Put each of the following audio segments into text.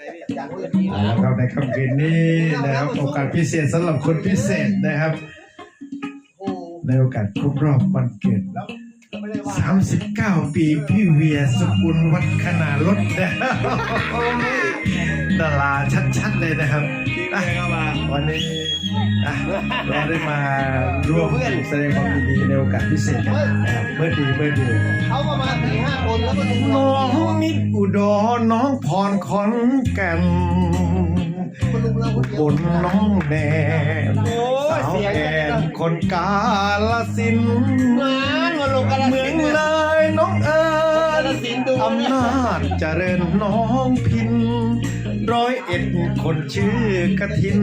นะครับในค่ำคืนนี้นะครับโอกาสพิเศษสำหรับคนพิเศษนะครับ ในโอกาสครบรอบวันเกิด 39 ปีพี่เวียสกุลวัฒนารถนะ ดาราชัดๆเลยนะครับอะวันนี้อะเราได้มาร่วมแสดงความยินดีในโอกาสพิเศษกันนะครับเมื่อดีเมื่อดีเขาก็มาสี่ห้าคนแล้วก็ลุงน้องนิดอุดรน้องพรขอนแก่นบนน้องแนนสาวแอนคนกาลสินธุ์งานาลงกันเมืองเลยน้องเอิญสินอำนาจเจริญน้องพิน ร้อยเอ็ดคนชื่อกระทิน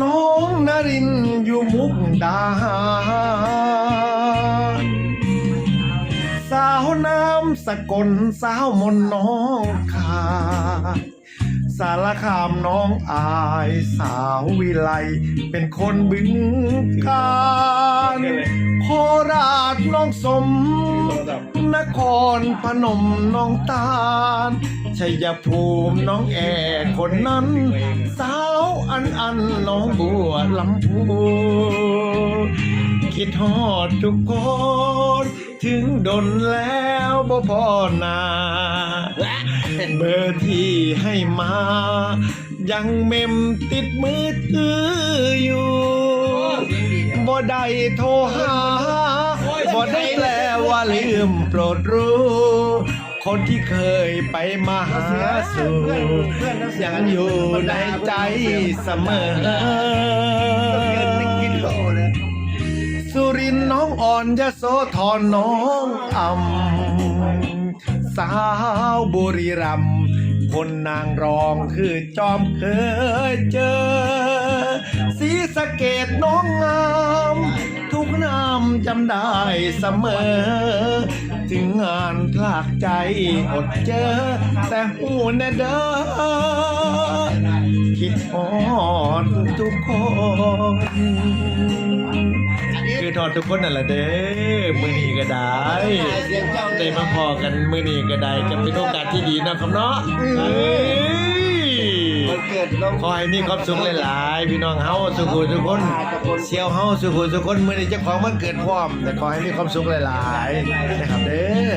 น้องนรินทร์อยู่มุกดาหารสาวน้ำสกลสาวมนต์น้องคาสารคามน้องอายสาววิไลเป็นคนบึงการโคราชน้องสม นครพนมน้องตาล ชัยภูมิน้องแอคนนั้น สาวอันอันน้องบัวลำพูคิดฮอดทุกคนถึงดนแล้วบ่พอนาเบอร์ที่ให้มา ยังเมมติดมือถืออยู่บ่ได้โทรหาบ่ได้แปลว่าลืมโปรดรู้ คนที่เคยไปมาหาสู่ยังอยู่ในใจเสมอ สุรินทร์น้องอ่อนยะโสธรน้องอ่ำสาวบุรีรัมย์คนนางรองคือจอมเคยเจอ สีสะเกดน้องงาม นามจำได้เสมอ ถึงงานพลากใจอดเจอ แต่หูแน่เด้อคิดฮอดทุกคนคือทอดทุกคนนั่นแหละเด้อมือนีก็ได้เสียงเจ้าได้มาพอกันมือนีก็ได้จะเป็นโอกาสที่ดีนะครับเนาะ ขอให้มีความสุขหลายๆ พี่น้องเฮาสุขุทุกคนเชียวเฮาสุขุทุกคนมือนี้เจ้าของมันเกิดพร้อม แต่ขอให้มีความสุขหลายๆนะครับเด้อ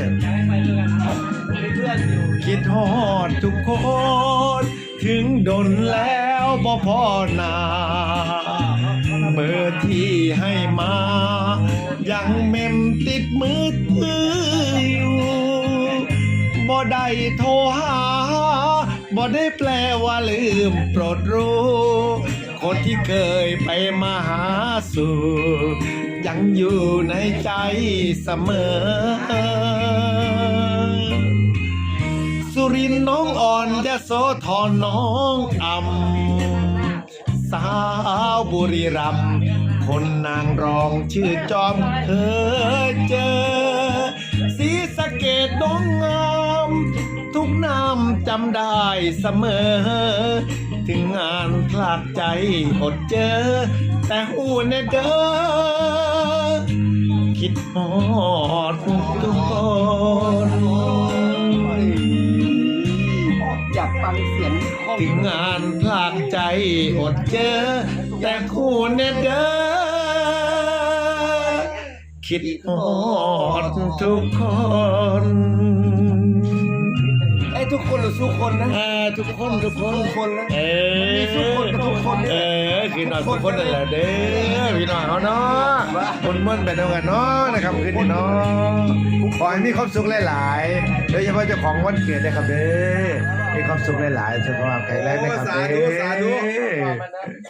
คิดฮอดทุกคน ถึงดนแล้วบ่พอหนาเบอร์ที่ให้มา ยังเมมติดมือถืออยู่บ่ได้โทรหา บ่ได้แปลว่าลืมโปรดรู้ คนที่เคยไปมาหาสู่ยังอยู่ในใจเสมอ สุรินทร์น้องอ่อนยโสธรน้องอ่ำสาวบุรีรัมย์คนนางรองชื่อจอมเคยเจอ สีสะเกดน้องงา กนามจำได้เสมอ ถึงงานพลาดใจอดเจอ แต่หูเนเดอคิดฮอดทุกคนอยากฟังเสียงถึงงานพลากใจอดเจอ แต่คู่เนเดอคิดฮอดทุกคน ทุกคนหรือทุกคนนะ เออทุกคนทุกคนทุกคนนะเออมีทุกคนกับทุกคนเนี่ย เออคือน้อยทุกคนนั่นแหละเด้อพี่น้องเขาเนาะคนมันแบบเดียวกันเนาะนะครับคืนนี้เนาะขอให้มีความสุขหลายๆโดยเฉพาะเจ้าของวันเกิดนะครับเด้อมีความสุขหลายๆสุขภาพแข็งแรงนะครับเด้อ